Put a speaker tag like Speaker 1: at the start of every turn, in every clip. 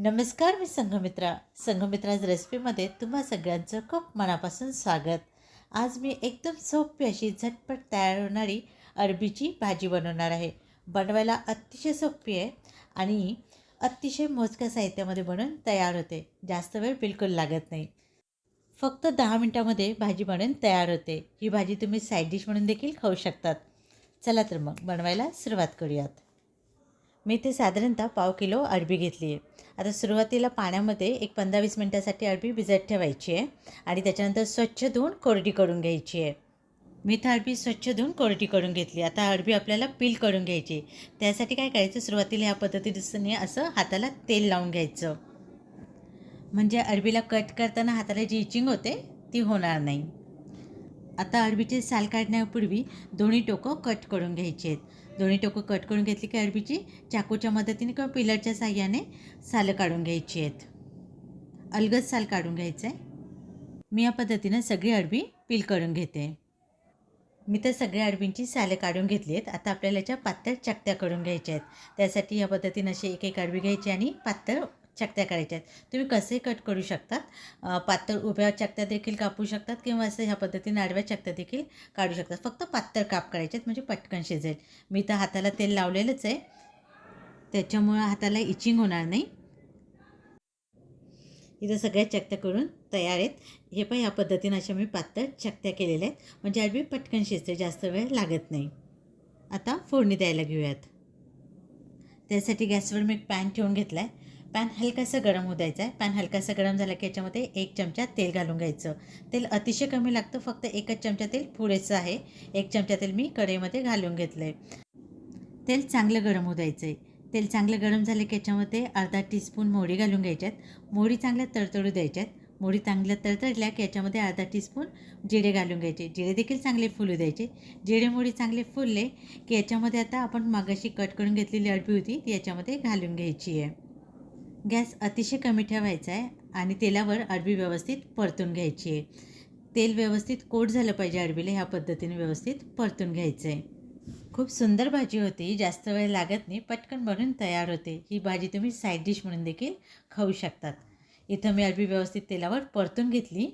Speaker 1: नमस्कार मी संघमित्रा. संघमित्राज रेसिपीमध्ये तुम्हा सगळ्यांचं खूप मनापासून स्वागत. आज मी एकदम सोपी अशी झटपट तयार होणारी अरबीची भाजी बनवणार आहे. बनवायला अतिशय सोपी आहे आणि अतिशय मोजक्या साहित्यामध्ये बनवून तयार होते. जास्त वेळ बिलकुल लागत नाही. फक्त दहा मिनटामध्ये भाजी बनवून तयार होते. ही भाजी तुम्ही साईड डिश म्हणून देखील खाऊ शकतात. चला तर मग बनवायला सुरुवात करूयात. मी इथे साधारणतः पाव किलो अरबी घेतली आहे. आता सुरुवातीला पाण्यामध्ये एक पंधरा वीस मिनटासाठी अरबी भिजत ठेवायची आहे आणि त्याच्यानंतर स्वच्छ धुवून कोरडी करून घ्यायची आहे. मी इथं अरबी स्वच्छ धुवून कोरडी करून घेतली. आता अरबी आपल्याला पील करून घ्यायची त्यासाठी काय करायचं? सुरुवातीला ह्या पद्धतीने असं हाताला तेल लावून घ्यायचं. म्हणजे अरबीला कट करताना हाताला जी इचिंग होते ती होणार नाही. आता अरबीचे साल काढण्यापूर्वी दोन्ही टोकं कट करून घ्यायची आहेत. दोन्ही टोकं कट करून घेतली की अरबीची चाकूच्या मदतीने किंवा पिलरच्या साह्याने सालं काढून घ्यायची आहेत. अलगद साल काढून घ्यायचं आहे मी या पद्धतीनं सगळी अरबी पील करून घेते. मी तर सगळ्या अरबींची सालं काढून घेतली आहेत. आता आपल्याला याच्या पातळ चकत्या करून घ्यायच्या आहेत. त्यासाठी या पद्धतीनं अशी एक एक अरबी घ्यायची आणि पातळ चकत्या करायच्या आहेत. तुम्ही कसे कट करू शकतात? पातळ उभ्या चकत्या देखील कापू शकतात किंवा असं ह्या पद्धतीने आडव्या चकत्या देखील काढू शकतात. फक्त पातळ काप करायचे आहेत म्हणजे पटकन शिजेल. मी तर हाताला तेल लावलेलंच आहे. त्याच्यामुळं हाताला इचिंग होणार नाही. इथं सगळ्या चकत्या करून तयार आहेत. हे पण ह्या पद्धतीनं अशा मी पातळ चकत्या केलेल्या आहेत. म्हणजे आडवी पटकन शिजते जास्त वेळ लागत नाही. आता फोडणी द्यायला घेऊयात. त्यासाठी गॅसवर मी एक पॅन ठेवून घेतला आहे पॅन हलकासा गरम होऊ द्यायचा आहे. पॅन हलकासा गरम झाला की याच्यामध्ये एक चमचा तेल घालून घ्यायचं. तेल अतिशय कमी लागतं फक्त एकच चमचा तेल पुरेसं आहे. एक चमचा तेल मी कढईमध्ये घालून घेतलं आहे तेल चांगलं गरम होऊ द्यायचं आहे तेल चांगलं गरम झालं की याच्यामध्ये अर्धा टीस्पून मोहरी घालून घ्यायच्यात. मोहरी चांगल्या तडतडू द्यायच्यात. मोहरी चांगल्या तडतडल्या की याच्यामध्ये अर्धा टीस्पून जिरे घालून घ्यायचे. जिरे देखील चांगले फुलू द्यायचे. जिरे मोहरी चांगले फुलले की याच्यामध्ये आता आपण मागाशी कट करून घेतलेली अडबी होती ती याच्यामध्ये घालून घ्यायची आहे. गॅस अतिशय कमी ठेवायचा आहे आणि तेलावर अडबी व्यवस्थित परतून घ्यायची आहे. तेल व्यवस्थित कोट झालं पाहिजे अडबीला ह्या पद्धतीने व्यवस्थित परतून घ्यायचं आहे खूप सुंदर भाजी होती जास्त वेळ लागत नाही पटकन बनून तयार होते. ही भाजी तुम्ही साईड डिश म्हणून देखील खाऊ शकतात. इथं मी अरबी व्यवस्थित तेलावर परतून घेतली.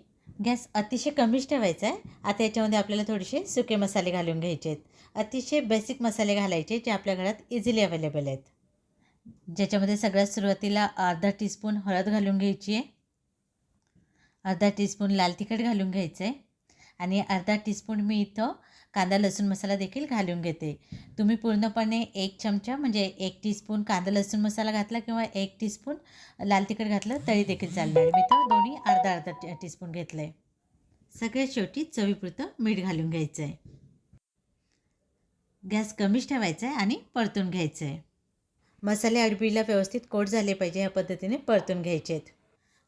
Speaker 1: गॅस अतिशय कमीच ठेवायचा आहे. आता याच्यामध्ये आपल्याला थोडेसे सुके मसाले घालून घ्यायचे आहेत. अतिशय बेसिक मसाले घालायचे जे आपल्या घरात इझिली अवेलेबल आहेत. ज्याच्यामध्ये सगळ्यात सुरुवातीला अर्धा टीस्पून हळद घालून घ्यायची आहे. अर्धा टीस्पून लाल तिखट घालून घ्यायचं आहे आणि अर्धा टीस्पून मी इथं कांदा लसूण मसाला देखील घालून घेते. तुम्ही पूर्णपणे एक चमचा म्हणजे एक टीस्पून कांदा लसूण मसाला घातला किंवा एक टीस्पून लाल तिखट घातलं तरी देखील चालणार मी तर दोन्ही अर्धा अर्धा टीस्पून घेतलं आहे सगळ्यात शेवटी चवीपुरतं मीठ घालून घ्यायचं आहे गॅस कमीच ठेवायचा आहे आणि परतून घ्यायचं आहे मसाले अडबीला व्यवस्थित कोट झाले पाहिजे ह्या पद्धतीने परतून घ्यायचे आहेत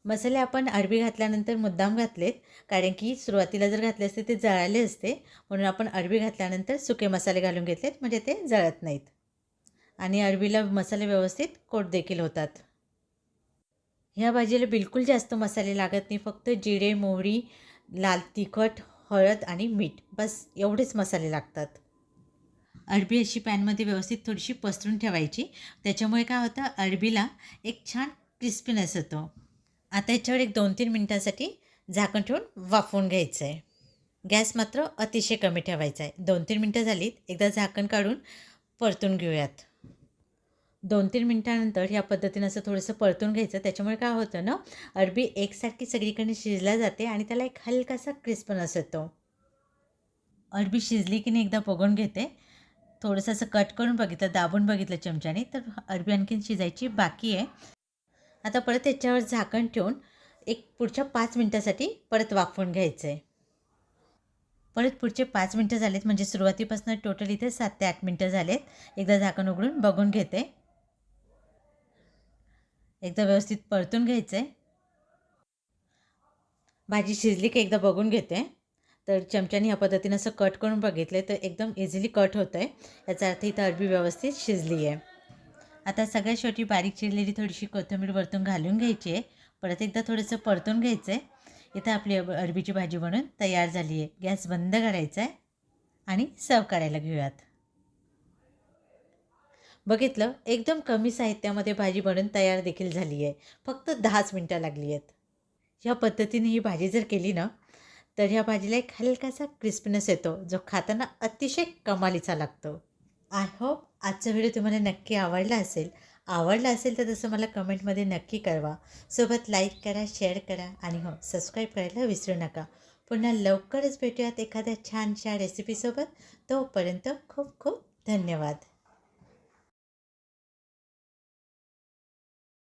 Speaker 1: मसाले आपण अडबी घातल्यानंतर मुद्दाम घातलेत कारण की सुरुवातीला जर घातले असते ते जळाले असते म्हणून आपण अडबी घातल्यानंतर सुके मसाले घालून घेतलेत म्हणजे ते जळत नाहीत. आणि अडबीला मसाले व्यवस्थित कोट देखील होतात. ह्या भाजीला बिलकुल जास्त मसाले लागत नाही फक्त जिरे मोहरी लाल तिखट हळद आणि मीठ बस एवढेच मसाले लागतात. अरबी अशी पॅनमध्ये व्यवस्थित थोडीशी पसरून ठेवायची. त्याच्यामुळे काय होतं अरबीला एक छान क्रिस्पीनेस होतो. आता याच्यावर एक दोन तीन मिनटासाठी झाकण ठेवून वाफवून घ्यायचं आहे गॅस मात्र अतिशय कमी ठेवायचा आहे. दोन तीन मिनटं झालीत एकदा झाकण काढून परतून घेऊयात. दोन तीन मिनटानंतर ह्या पद्धतीनं असं थोडंसं परतून घ्यायचं. त्याच्यामुळे काय होतं ना अरबी एकसारखी सगळीकडे शिजल्या जाते आणि त्याला एक हलकासा क्रिस्पनस येतो. अरबी शिजली की नाही एकदा बघून घेते. थोडंसं असं कट करून बघितलं दाबून बघितलं चमच्याने तर अरबी आणखीन शिजायची बाकी आहे. आता परत त्याच्यावर झाकण ठेवून एक पुढच्या पाच मिनटासाठी परत वाफवून घ्यायचं आहे परत पुढचे पाच मिनटं झालेत म्हणजे सुरुवातीपासून टोटल इथे सात ते आठ मिनटं झालेत. एकदा झाकण उघडून बघून घेते. एकदा व्यवस्थित परतून घ्यायचं आहे भाजी शिजली की एकदा बघून घेते. तर चमच्याने ह्या पद्धतीनं असं कट करून बघितलं तर एकदम इझिली कट होतं आहे याचा अर्थ इथं अरबी व्यवस्थित शिजली आहे आता सगळ्यात शेवटी बारीक चिरलेली थोडीशी कोथिंबीर वरतून घालून घ्यायची आहे. परत एकदा थोडंसं परतून घ्यायचं आहे इथं आपली अरबीची भाजी बनून तयार झाली आहे गॅस बंद करायचा आहे आणि सर्व करायला घेऊयात. बघितलं? एकदम कमी साहित्यामध्ये भाजी बनून तयार देखील झाली आहे फक्त दहाच मिनटं लागली आहेत ह्या पद्धतीने ही भाजी जर केली ना तर ह्या भाजीला एक हलकासा क्रिस्पीनेस येतो जो खाताना अतिशय कमालीचा लागतो. आय होप आजचा व्हिडिओ तुम्हाला नक्की आवडला असेल. आवडला असेल तर तसं मला कमेंटमध्ये नक्की कळवा. सोबत लाईक करा शेअर करा आणि हो सबस्क्राईब करायला विसरू नका. पुन्हा लवकरच भेटूयात एखाद्या छानशा रेसिपीसोबत तोपर्यंत खूप खूप धन्यवाद.